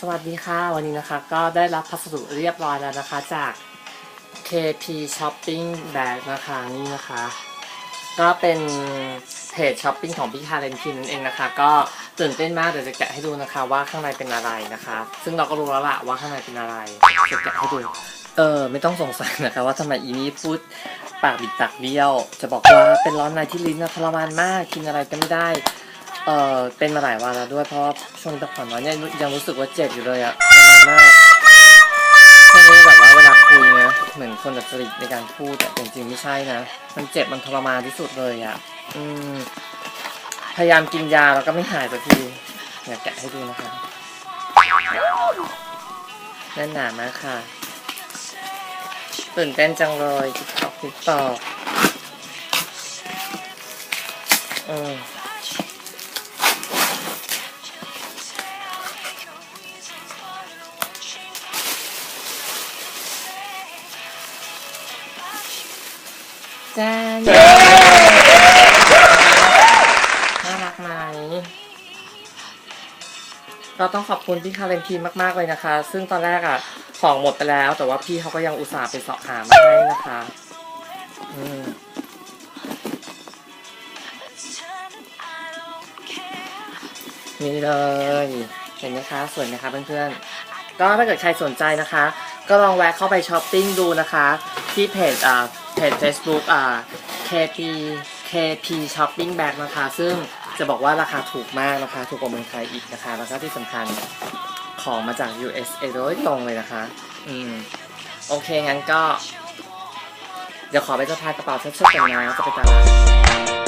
สวัสดีค่ะ วันนี้นะคะก็ได้รับพัสดุเรียบร้อยแล้วนะคะจาก KP Shopping Bag นะคะนี่นะคะ ก็เป็นเพจช้อปปิ้งของพี่คาเรนทินนั่นเองนะคะ ก็ตื่นเต้นมากเดี๋ยวจะแกะให้ดูนะคะว่าข้างในเป็นอะไรนะคะ ซึ่งเราก็รู้แล้วล่ะว่าข้างในเป็นอะไรจะแกะให้ดูเออไม่ต้องสงสัยนะคะว่าทำไมอีนี้พูดปากบิดปากเบี้ยว จะบอกว่าเป็นร้อนในที่ลิ้นนะทรมานมากกินอะไรก็ไม่ได้ เออเป็นมาหลายวันแล้วด้วยเพราะว่าช่วงนี้พักผ่อนน้อยเนี่ยยังรู้สึกว่าเจ็บอยู่เลยอะทรมานมากช่วงนี้แบบว่าเวลาคุยเนะเหมือนคนดัดจริตในการพูดแต่จริงๆไม่ใช่นะมันเจ็บมันทรมานที่สุดเลยอะอืมพยายามกินยาแล้วก็ไม่หายสักทีเดี๋ยวแกะให้ดูนะคะแน่นหนามากค่ะตื่นเต้นจังเลยติ๊กตอกติ๊กตอกอืม จ้นน่ารักไหมเราต้องขอบคุณพี่คาเรนทีมมากๆเลยนะคะ ซึ่งตอนแรกอะของหมดไปแล้ว แต่ว่าพี่เขาก็ยังอุตส่าห์ไปเสอบหามาให้นะคะอืมนี่เลยเห็นไหมคะสวยไหมคะเพื่อนๆก็ถ้าเกิดใครสนใจนะคะ ก็ลองแวะเข้าไปช้อปปิ้งดูนะคะ ที่เพจอ่า เพจ Facebook อ่า KP KP Shopping Bag นะคะ ซึ่งจะบอกว่าราคาถูกมากนะคะ ถูกกว่าเมืองไทยอีกนะคะ แล้วก็ที่สำคัญของมาจาก USA โดยตรงเลยนะคะ อืม โอเค งั้นก็ เดี๋ยวขอไปสะพายกระเป๋าเชิดๆกันนะจะไปตลาด